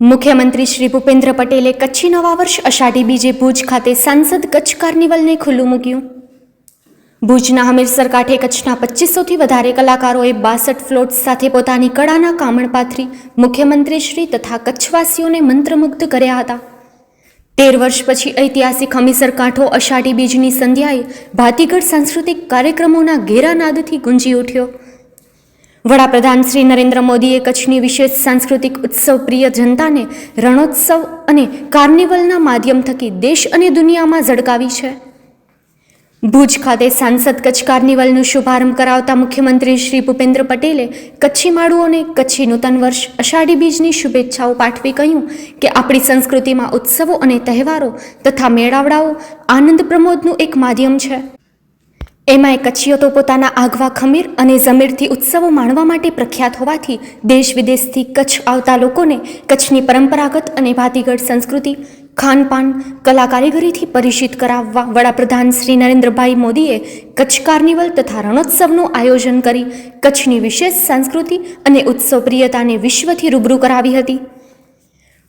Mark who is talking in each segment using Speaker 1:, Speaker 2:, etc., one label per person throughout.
Speaker 1: મુખ્યમંત્રી શ્રી ભૂપેન્દ્ર પટેલે કચ્છી નવા વર્ષ અષાઢી બીજે ભુજ ખાતે સાંસદ કચ્છ કાર્નિવલને ખુલ્લું મૂક્યું. ભુજના હમીરસર કાંઠે કચ્છના પચીસોથી વધારે કલાકારોએ બાસઠ ફ્લોટ સાથે પોતાની કળાના કામણ પાથરી મુખ્યમંત્રી શ્રી તથા કચ્છવાસીઓને મંત્રમુગ્ધ કર્યા હતા. તેર વર્ષ પછી ઐતિહાસિક હમીસર કાંઠો અષાઢી બીજની સંધ્યાએ ભાતીગઢ સાંસ્કૃતિક કાર્યક્રમોના ઘેરાનાદથી ગુંજી ઉઠ્યો. વડાપ્રધાન શ્રી નરેન્દ્ર મોદીએ કચ્છની વિશેષ સાંસ્કૃતિક ઉત્સવ પ્રિય જનતાને રણોત્સવ અને કાર્નિવલના માધ્યમ થકી દેશ અને દુનિયામાં ઝળકાવી છે. ભુજ ખાતે સાંસદ કચ્છ કાર્નિવલનો શુભારંભ કરાવતા મુખ્યમંત્રી શ્રી ભૂપેન્દ્ર પટેલે કચ્છી માળુઓને કચ્છી નૂતન વર્ષ અષાઢી બીજની શુભેચ્છાઓ પાઠવી કહ્યું કે આપણી સંસ્કૃતિમાં ઉત્સવો અને તહેવારો તથા મેળાવડાઓ આનંદ પ્રમોદનું એક માધ્યમ છે. એમાંય કચ્છીઓ તો પોતાના આગવા ખમીર અને જમીરથી ઉત્સવો માણવા માટે પ્રખ્યાત હોવાથી દેશ વિદેશથી કચ્છ આવતા લોકોને કચ્છની પરંપરાગત અને ભાતીગઢ સંસ્કૃતિ, ખાનપાન કલા કારીગરીથી પરિચિત કરાવવા વડાપ્રધાન શ્રી નરેન્દ્રભાઈ મોદીએ કચ્છ કાર્નિવલ તથા રણોત્સવનું આયોજન કરી કચ્છની વિશેષ સંસ્કૃતિ અને ઉત્સવ પ્રિયતાને વિશ્વથી રૂબરૂ કરાવી હતી.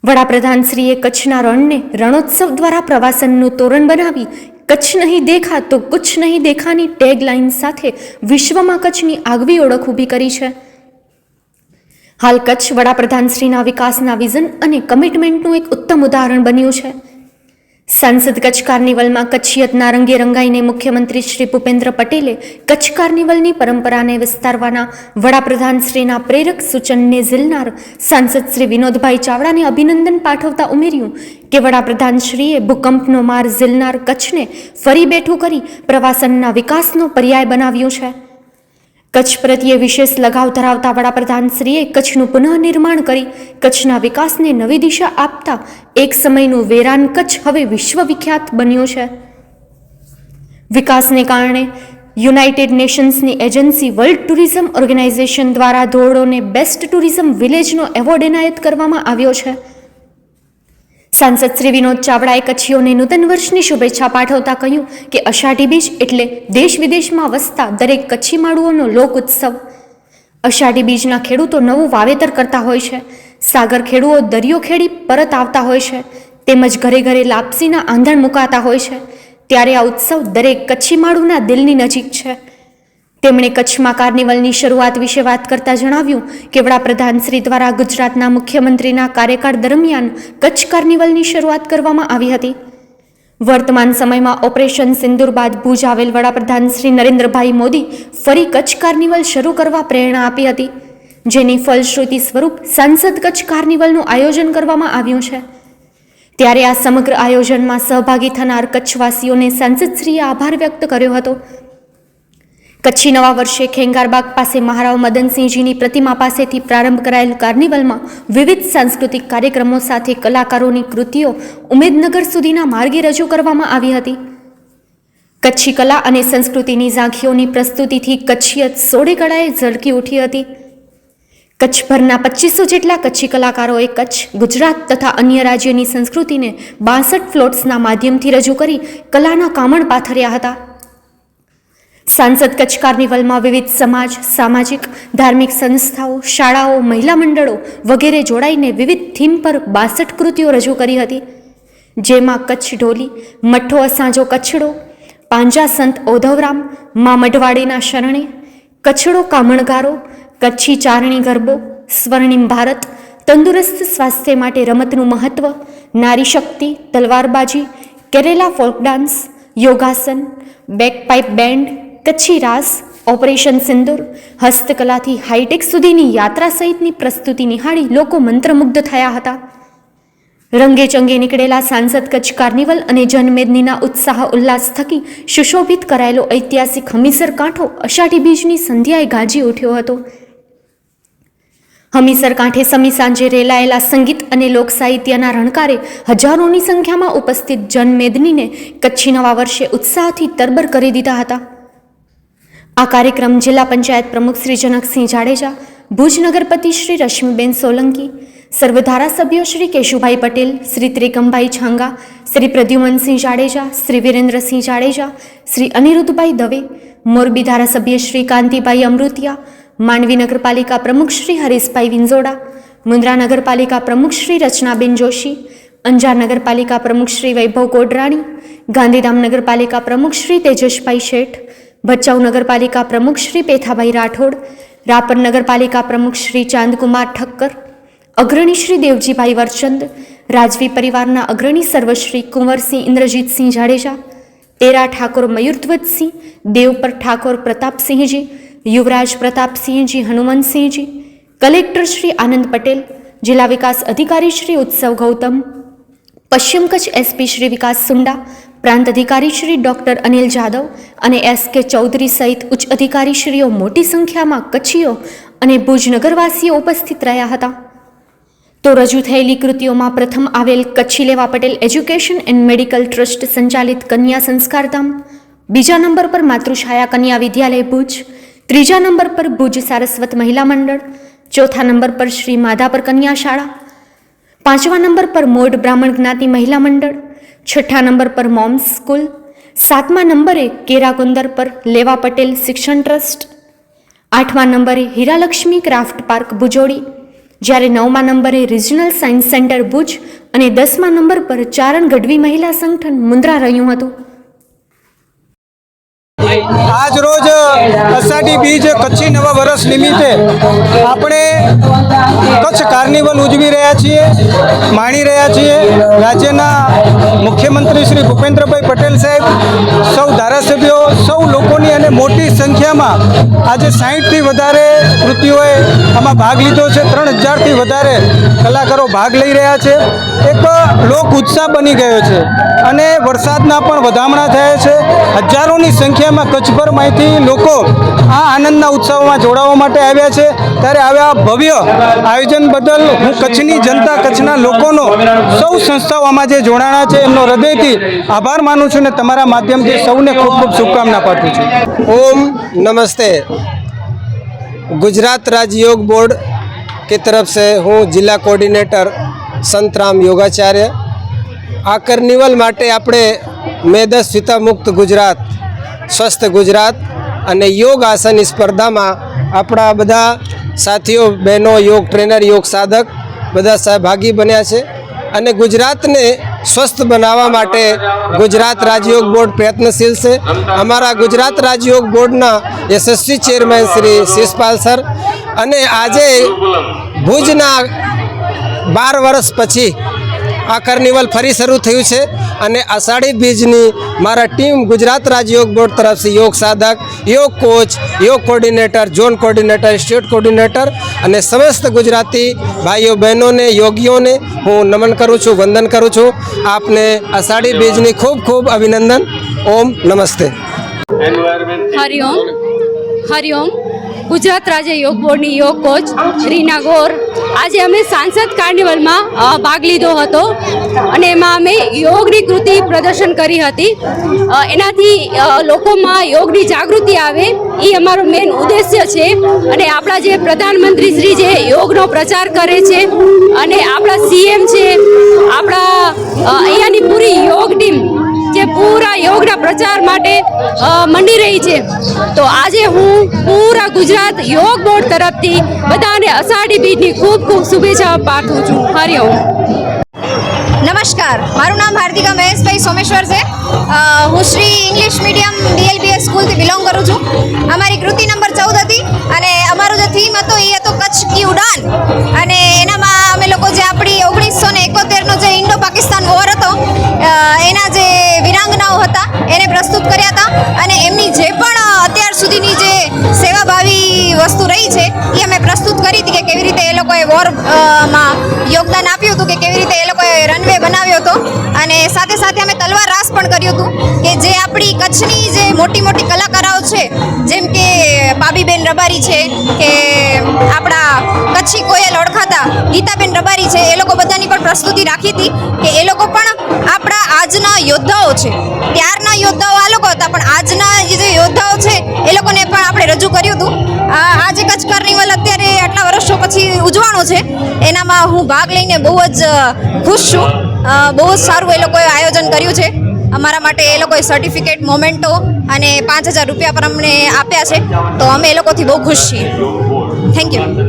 Speaker 1: વડાપ્રધાન શ્રીએ કચ્છના રણને રણોત્સવ દ્વારા પ્રવાસનનું તોરણ બનાવી કચ્છ નહીં દેખા તો કુછ નહીં દેખાની ટેગલાઇન સાથે વિશ્વમાં કચ્છની આગવી ઓળખ ઊભી કરી છે. હાલ કચ્છ વડાપ્રધાન શ્રીના વિકાસના વિઝન અને કમિટમેન્ટનું એક ઉત્તમ ઉદાહરણ બન્યું છે. સાંસદ કચ્છ કાર્નિવલમાં કચ્છિયતના રંગે રંગાઈને મુખ્યમંત્રી શ્રી ભૂપેન્દ્ર પટેલે કચ્છ કાર્નિવલની પરંપરાને વિસ્તારવાના વડાપ્રધાન શ્રીના પ્રેરક સૂચનને ઝીલનાર સાંસદ શ્રી વિનોદભાઈ ચાવડાને અભિનંદન પાઠવતા ઉમેર્યું કે વડાપ્રધાન શ્રીએ ભૂકંપનો માર ઝીલનાર કચ્છને ફરી બેઠું કરી પ્રવાસનના વિકાસનો પર્યાય બનાવ્યું છે. કચ્છ પ્રત્યે વિશેષ લગાવ ધરાવતા વડાપ્રધાન શ્રીએ કચ્છનું પુનઃનિર્માણ કરી કચ્છના વિકાસને નવી દિશા આપતા એક સમયનું વેરાન કચ્છ હવે વિશ્વવિખ્યાત બન્યું છે. વિકાસને કારણે યુનાઇટેડ નેશન્સની એજન્સી વર્લ્ડ ટુરિઝમ ઓર્ગેનાઇઝેશન દ્વારા ધોરડોને બેસ્ટ ટુરિઝમ વિલેજનો એવોર્ડ એનાયત કરવામાં આવ્યો છે. સાંસદ શ્રી વિનોદ ચાવડાએ કચ્છીઓને નૂતન વર્ષની શુભેચ્છા પાઠવતા કહ્યું કે અષાઢી બીજ એટલે દેશ વિદેશમાં વસતા દરેક કચ્છી માળુઓનો લોક ઉત્સવ. અષાઢી બીજના ખેડૂતો નવું વાવેતર કરતા હોય છે. સાગર ખેડૂઓ દરિયો ખેડી પરત આવતા હોય છે. તેમજ ઘરે ઘરે લાપસીના આંધણ મુકાતા હોય છે. ત્યારે આ ઉત્સવ દરેક કચ્છી માળુના દિલની નજીક છે. તેમણે કચ્છમાં કાર્નિવલની શરૂઆત વિશે વાત કરતા જણાવ્યું કે વડાપ્રધાન શ્રી દ્વારા ગુજરાતના મુખ્યમંત્રીના કાર્યકાળ દરમિયાન કચ્છ કાર્નિવલની શરૂઆત કરવામાં આવી હતી. વર્તમાન સમયમાં ઓપરેશન સિંદુર બાદ ભુજ આવેલ વડાપ્રધાન શ્રી નરેન્દ્રભાઈ મોદી ફરી કચ્છ કાર્નિવલ શરૂ કરવા પ્રેરણા આપી હતી. જેની ફલશ્રુતિ સ્વરૂપ સાંસદ કચ્છ કાર્નિવલનું આયોજન કરવામાં આવ્યું છે. ત્યારે આ સમગ્ર આયોજનમાં સહભાગી થનાર કચ્છવાસીઓને સાંસદશ્રીએ આભાર વ્યક્ત કર્યો હતો. કચ્છી નવા વર્ષે ખેંગારબાગ પાસે મહારાવ મદનસિંહજીની પ્રતિમા પાસેથી પ્રારંભ કરાયેલ કાર્નિવલમાં વિવિધ સાંસ્કૃતિક કાર્યક્રમો સાથે કલાકારોની કૃતિઓ ઉમેદનગર સુધીના માર્ગે રજૂ કરવામાં આવી હતી. કચ્છી કલા અને સંસ્કૃતિની ઝાંખીઓની પ્રસ્તુતિથી કચ્છિયત સોળે કળાએ ઝળકી ઉઠી હતી. કચ્છભરના પચીસો જેટલા કચ્છી કલાકારોએ કચ્છ, ગુજરાત તથા અન્ય રાજ્યની સંસ્કૃતિને બાસઠ ફ્લોટ્સના માધ્યમથી રજૂ કરી કલાના કામણ પાથર્યા હતા. સાંસદ કચ્છ કાર્નિવલમાં વિવિધ સમાજ, સામાજિક, ધાર્મિક સંસ્થાઓ, શાળાઓ, મહિલા મંડળો વગેરે જોડાઈને વિવિધ થીમ પર બાસઠ કૃતિઓ રજૂ કરી હતી. જેમાં કચ્છ ઢોલી મઠ્ઠો અસાંજો કચ્છડો, પાંજા સંત ઓધવરામ, મા મઢવાડીના શરણે, કચ્છડો કામણગારો, કચ્છી ચારણી ગરબો, સ્વર્ણિમ ભારત, તંદુરસ્ત સ્વાસ્થ્ય માટે રમતનું મહત્વ, નારી શક્તિ, તલવારબાજી, કેરેલા ફોક ડાન્સ, યોગાસન, બેકપાઇપ બેન્ડ કચ્છી રાસ, ઓપરેશન સિંદૂર, હસ્તકલાથી હાઈટેક સુધીની યાત્રા સહિતની પ્રસ્તુતિ નિહાળી લોકો મંત્રમુગ્ધ થયા હતા. રંગે ચંગે નીકળેલા સાંસદ કચ્છ કાર્નિવલ અને જનમેદનીના ઉત્સાહ ઉલ્લાસ થકી સુશોભિત કરાયેલો ઐતિહાસિક હમીસર કાંઠો અષાઢી બીજની સંધ્યાએ ગાજી ઉઠ્યો હતો. હમીસર કાંઠે સમી સાંજે રેલાયેલા સંગીત અને લોક સાહિત્યના રણકારે હજારોની સંખ્યામાં ઉપસ્થિત જનમેદનીને કચ્છી નવા વર્ષે ઉત્સાહથી તરબર કરી દીધા હતા. આ કાર્યક્રમ જિલ્લા પંચાયત પ્રમુખ શ્રી જનકસિંહ જાડેજા, ભુજ નગરપતિ શ્રી રશ્મિબેન સોલંકી, સર્વ ધારાસભ્યો શ્રી કેશુભાઈ પટેલ, શ્રી ત્રિકમભાઈ છાંગા, શ્રી પ્રદ્યુમનસિંહ જાડેજા, શ્રી વિરેન્દ્રસિંહ જાડેજા, શ્રી અનિરુદ્ધભાઈ દવે, મોરબી ધારાસભ્ય શ્રી કાંતિભાઈ અમૃતિયા, માંડવી નગરપાલિકા પ્રમુખ શ્રી હરીશભાઈ વિંઝોડા, મુન્દ્રા નગરપાલિકા પ્રમુખ શ્રી રચનાબેન જોશી, અંજાર નગરપાલિકા પ્રમુખ શ્રી વૈભવ કોડરાણી ગાંધીધામ નગરપાલિકા પ્રમુખ શ્રી તેજસભાઈ શેઠ ભચાઉ નગરપાલિકા પ્રમુખ શ્રી પેથાભાઈ રાઠોડ, રાપર નગરપાલિકા પ્રમુખ શ્રી ચાંદકુમાર ઠક્કર, અગ્રણી શ્રી દેવજીભાઈ વરચંદ, રાજવી પરિવારના અગ્રણી સર્વશ્રી કુંવરસિંહ ઇન્દ્રજીતસિંહ જાડેજા, તેરા ઠાકોર મયુરધ્વજસિંહ, દેવપર ઠાકોર પ્રતાપસિંહજી, યુવરાજ પ્રતાપસિંહજી હનુમંતસિંહજી કલેક્ટર શ્રી આનંદ પટેલ, જિલ્લા વિકાસ અધિકારી શ્રી ઉત્સવ ગૌતમ પશ્ચિમ કચ્છ એસપી શ્રી વિકાસ સુંડા, પ્રાંત અધિકારી શ્રી ડોક્ટર અનિલ જાદવ અને એસ કે ચૌધરી સહિત ઉચ્ચ અધિકારીશ્રીઓ મોટી સંખ્યામાં કચ્છીઓ અને ભુજ નગરવાસીઓ ઉપસ્થિત રહ્યા હતા. તો રજૂ થયેલી કૃતિઓમાં પ્રથમ આવેલ Kutchi Leva Patel education and medical trust સંચાલિત કન્યા સંસ્કારધામ બીજા નંબર પર માતૃછાયા કન્યા વિદ્યાલય ભુજ, ત્રીજા નંબર પર ભુજ સારસ્વત મહિલા મંડળ, ચોથા નંબર પર શ્રી માધાપર કન્યા શાળા પાંચમા નંબર પર મોઢ બ્રાહ્મણ જ્ઞાતિ મહિલા મંડળ. છઠ્ઠા નંબર પર મોમ્સ સ્કૂલ. સાતમા નંબરે કેરાકુંદર પર લેવા પટેલ શિક્ષણ ટ્રસ્ટ. આઠમા નંબરે હીરાલક્ષ્મી ક્રાફ્ટ પાર્ક ભુજોડી. જ્યારે નવમા નંબરે રિજનલ સાયન્સ સેન્ટર ભુજ અને દસમા નંબર પર ચારણ ગઢવી મહિલા સંગઠન મુન્દ્રા રહ્યું હતું.
Speaker 2: આજ રોજ અષાઢી બીજ કચ્છી નવા વર્ષ નિમિત્તે આપણે કચ્છ કાર્નિવલ ઉજવી રહ્યા છીએ, માણી રહ્યા છીએ. રાજ્યના મુખ્યમંત્રી શ્રી ભૂપેન્દ્રભાઈ પટેલ સાહેબ સૌ ધારાસભ્યો સૌ લોકોની અને મોટી સંખ્યામાં આજે સાહીઠથી વધારે કૃતિઓએ આમાં ભાગ લીધો છે. ત્રણ હજારથી વધારે કલાકારો ભાગ લઈ રહ્યા છે. એક લોક ઉત્સાહ બની ગયો છે અને વરસાદના પણ વધામણા થયા છે. હજારોની સંખ્યામાં કચ્છભરમાંથી લોકો આ આનંદના ઉત્સવમાં જોડાવા માટે આવ્યા છે. ત્યારે આવ્યા ભવ્ય આયોજન બદલ હું કચ્છની જનતા, કચ્છના લોકોનો સૌ સંસ્થાઓ આમાં જે જોડાણા છે, એમનો હૃદયથી આભાર માનું છું ને તમારા માધ્યમથી સૌને ખૂબ ખૂબ શુભકામના પાઠવું છું
Speaker 3: ओम नमस्ते गुजरात राज्य योग बोर्ड की तरफ से હું જિલ્લા કોર્ડિનેટર સંતરામ યોગાચાર્ય આ કાર્નિવલ માટે આપણે મેદસ સ્વિતા મુક્ત ગુજરાત સ્વસ્થ ગુજરાત અને યોગ આસન સ્પર્ધામાં આપણા બધા સાથીઓ બહેનો યોગ ટ્રેનર યોગ સાધક બધા સહભાગી બન્યા છે અને ગુજરાતને સ્વસ્થ બનાવવા માટે ગુજરાત રાજયોગ બોર્ડ પ્રયત્નશીલ છે. અમારા ગુજરાત રાજયોગ બોર્ડના યશસ્વી ચેરમેન શ્રી શિષપાલ સર અને આજે ભુજના બાર વર્ષ પછી આ કાર્નિવલ ફરી શરૂ થયું છે અને અષાઢી બીજની મારા ટીમ ગુજરાત રાજ્ય યોગ બોર્ડ તરફથી યોગ સાધક yoga coach yoga coordinator zone coordinator state coordinator અને સમસ્ત ગુજરાતી ભાઈઓ બહેનોને યોગીઓને હું નમન કરું છું વંદન કરું છું. આપને અષાઢી બીજની ખૂબ ખૂબ અભિનંદન. ઓમ નમસ્તે.
Speaker 4: હરિઓમ હરિઓમ ગુજરાત રાજ્ય યોગ બોર્ડની યોગ કોચ રીના ગોર. આજે અમે સાંસદ કાર્નિવલમાં ભાગ લીધો હતો અને એમાં અમે યોગની કૃતિ પ્રદર્શન કરી હતી. એનાથી લોકોમાં યોગની જાગૃતિ આવે, એ અમારો મેન ઉદ્દેશ્ય છે. અને આપણા જે પ્રધાનમંત્રી શ્રી જે યોગનો પ્રચાર કરે છે, અને આપણા સીએમ છે, આપણા અહીંયાની પૂરી યોગ ટીમ જે પૂરા યોગના પ્રચાર માટે મંડી રહી છે. તો આજે હું પૂરા ગુજરાત યોગ બોર્ડ તરફથી બધાને અષાઢી બીજની ખૂબ ખૂબ શુભેચ્છાઓ પાઠવું છું. હરિઓમ
Speaker 5: નમસ્કાર. મારું નામ હાર્દિકા મહેશભાઈ સોમેશ્વર છે. હું શ્રી ઇંગ્લિશ મીડિયમ ડીએલબીએસ સ્કૂલથી બિલોંગ કરું છું. અમારી કૃતિ નંબર ચૌદ હતી અને અમારો જે થીમ હતો એ હતો કચ્છ કી ઉડાન. અને એનામાં અમે લોકો જે આપણી ઓગણીસો ને એકોતેરનો જે ઇન્ડો પાકિસ્તાન વોર હતો એના પ્રસ્તુત કર્યા હતા અને એમની જે પણ અત્યાર સુધીની જે સેવાભાવી વસ્તુ રહી છે, એ અમે પ્રસ્તુત કરી હતી કે કેવી રીતે એ લોકોએ વોરમાં યોગદાન આપ્યું હતું કે કેવી રીતે એ લોકોએ રનવે બનાવ્યો હતો. અને સાથે સાથે અમે તલવાર રાસ પણ કર્યું હતું કે જે આપણી કચ્છની જે મોટી મોટી કલાકારાઓ છે, જેમ કે પાબીબેન રબારી છે, કે આપણા કચ્છી કોયલ ઓળખાતા ગીતાબેન રબારી છે, એ લોકો બધાની પણ પ્રસ્તુતિ રાખી હતી કે એ લોકો પણ આપણા આજના યોદ્ધાઓ છે. ત્યારના યોદ્ધાઓ આ લોકો હતા, પણ આજના જે યોદ્ધાઓ છે, એ લોકોને પણ આપણે રજૂ કર્યું હતું. આજે કચ્છ કાર્નિવલ અત્યારે આટલા વર્ષો પછી ઉજવાનો છે. એનામાં હું ભાગ લઈને બહુ જ ખુશ છું. બહુ જ સારું એ લોકોએ આયોજન કર્યું છે. અમારા માટે એ લોકોએ સર્ટિફિકેટ મોમેન્ટો અને પાંચ હજાર રૂપિયા પર અમને આપ્યા છે. તો અમે એ લોકોથી બહુ ખુશ છીએ. Thank you